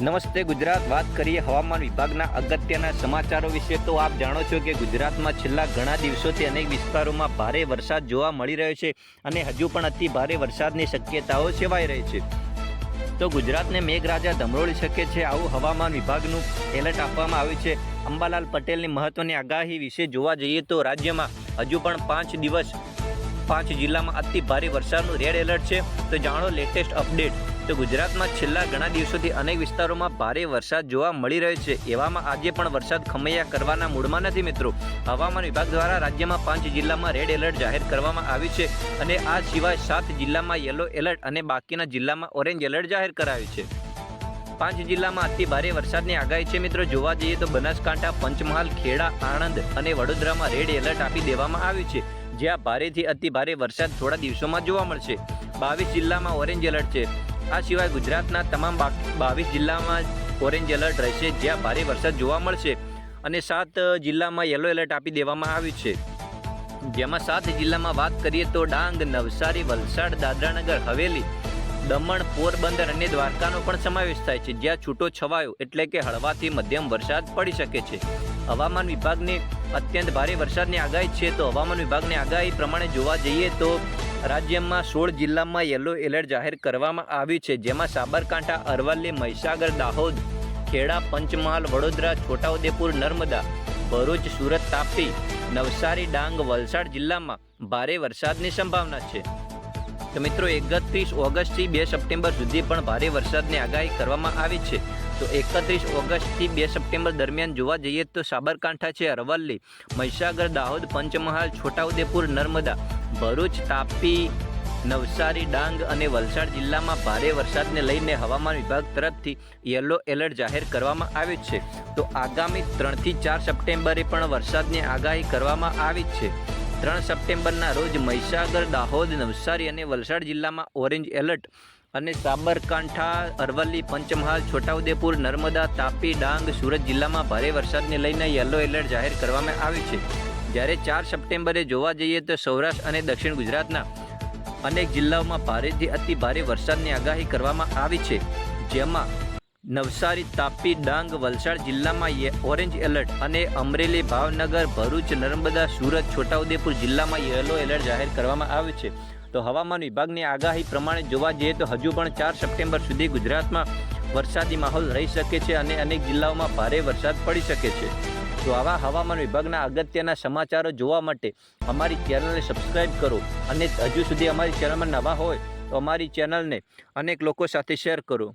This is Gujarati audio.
નમસ્તે, ગુજરાત વાત કરીએ હવામાન વિભાગના અગત્યના સમાચારો વિશે. તો આપ જાણો છો કે ગુજરાતમાં છેલ્લા ઘણા દિવસોથી અનેક વિસ્તારોમાં ભારે વરસાદ જોવા મળી રહ્યો છે અને હજુ પણ અતિ ભારે વરસાદની શક્યતાઓ સેવાઈ રહી છે. તો ગુજરાતને મેઘરાજા ધમરોળી શકે છે આવું હવામાન વિભાગનું એલર્ટ આપવામાં આવ્યું છે. અંબાલાલ પટેલની મહત્વની આગાહી વિશે જોવા જઈએ તો રાજ્યમાં હજુ પણ પાંચ દિવસ પાંચ જિલ્લામાં અતિ ભારે વરસાદનું રેડ એલર્ટ છે. તો જાણો લેટેસ્ટ અપડેટ. તો ગુજરાતમાં છેલ્લા ઘણા દિવસોથી અનેક વિસ્તારોમાં ભારે વરસાદ જોવા મળી રહ્યો છે. એવામાં આજે પણ વરસાદ ખમૈયા કરવાના મૂડમાં નથી મિત્રો. હવામાન વિભાગ દ્વારા રાજ્યમાં પાંચ જિલ્લામાં રેડ એલર્ટ જાહેર કરવામાં આવ્યું છે અને આ સિવાય સાત જિલ્લામાં યલો એલર્ટ અને બાકીના જિલ્લામાં ઓરેન્જ એલર્ટ જાહેર કરાયું છે. પાંચ જિલ્લામાં અતિ ભારે વરસાદની આગાહી છે મિત્રો. જોવા જઈએ તો બનાસકાંઠા, પંચમહાલ, ખેડા, આણંદ અને વડોદરામાં રેડ એલર્ટ આપી દેવામાં આવ્યું છે. જ્યાં ભારેથી અતિ ભારે વરસાદ થોડા દિવસોમાં જોવા મળશે. બાવીસ જિલ્લામાં ઓરેન્જ એલર્ટ છે. આ સિવાય ગુજરાતના તમામ બાવીસ જિલ્લામાં ઓરેન્જ એલર્ટ રહેશે, જ્યાં ભારે વરસાદ જોવા મળશે. અને સાત જિલ્લામાં યલો એલર્ટ આપી દેવામાં આવ્યું છે. જેમાં સાત જિલ્લામાં વાત કરીએ તો ડાંગ, નવસારી, વલસાડ, દાદરાનગર, હવેલી દમણ, પોરબંદર અને દ્વારકાનો પણ સમાવેશ થાય છે, જ્યાં છૂટો છવાયો એટલે કે હળવાથી મધ્યમ વરસાદ પડી શકે છે. હવામાન વિભાગની અત્યંત ભારે વરસાદની આગાહી છે, તો હવામાન વિભાગની આગાહી પ્રમાણે જોવા જઈએ તો રાજ્યમાં સોળ જિલ્લામાં યલો એલર્ટ જાહેર કરવામાં આવ્યું છે, જેમાં સાબરકાંઠા, અરવલ્લી, મહીસાગર, દાહોદ, ખેડા, પંચમહાલ, વડોદરા, છોટાઉદેપુર, નર્મદા, ભરૂચ, સુરત, તાપી, નવસારી, ડાંગ, વલસાડ જિલ્લામાં ભારે વરસાદની સંભાવના છે. તો મિત્રો, એકત્રીસ ઓગસ્ટથી બે સપ્ટેમ્બર સુધી પણ ભારે વરસાદની આગાહી કરવામાં આવી છે. તો એકત્રીસ ઓગસ્ટથી બે સપ્ટેમ્બર દરમિયાન જોવા જઈએ તો સાબરકાંઠા છે અરવલ્લી, મહીસાગર, દાહોદ, પંચમહાલ, છોટાઉદેપુર, નર્મદા, ભરૂચ, તાપી, નવસારી, ડાંગ અને વલસાડ જિલ્લામાં ભારે વરસાદને લઈને હવામાન વિભાગ તરફથી યલો એલર્ટ જાહેર કરવામાં આવ્યું છે. તો આગામી ત્રણથી ચાર સપ્ટેમ્બરે પણ વરસાદની આગાહી કરવામાં આવી છે. ત્રણ સપ્ટેમ્બરના રોજ મહીસાગર, દાહોદ, નવસારી અને વલસાડ જિલ્લામાં ઓરેન્જ એલર્ટ અને સાબરકાંઠા, અરવલ્લી, પંચમહાલ, છોટાઉદેપુર, નર્મદા, તાપી, ડાંગ, સુરત જિલ્લામાં ભારે વરસાદને લઈને યલો એલર્ટ જાહેર કરવામાં આવ્યું છે. જ્યારે ચાર સપ્ટેમ્બરે જોવા જઈએ તો સૌરાષ્ટ્ર અને દક્ષિણ ગુજરાતના અનેક જિલ્લાઓમાં ભારેથી અતિ ભારે વરસાદની આગાહી કરવામાં આવી છે. જેમાં નવસારી, તાપી, ડાંગ, વલસાડ જિલ્લામાં ઓરેન્જ એલર્ટ અને અમરેલી, ભાવનગર, ભરૂચ, નર્મદા, સુરત, છોટાઉદેપુર જિલ્લામાં યલો એલર્ટ જાહેર કરવામાં આવ્યું છે. તો હવામાન વિભાગની આગાહી પ્રમાણે જોવા જઈએ તો હજુ પણ ચાર સપ્ટેમ્બર સુધી ગુજરાતમાં વરસાદી માહોલ રહી શકે છે અને અનેક જિલ્લાઓમાં ભારે વરસાદ પડી શકે છે. તો આવા હવામાન વિભાગના અગત્યના સમાચારો જોવા માટે અમારી ચેનલને સબસ્ક્રાઈબ કરો અને હજુ સુધી અમારી ચેનલમાં નવા હોય તો અમારી ચેનલને અનેક લોકો સાથે શેર કરો.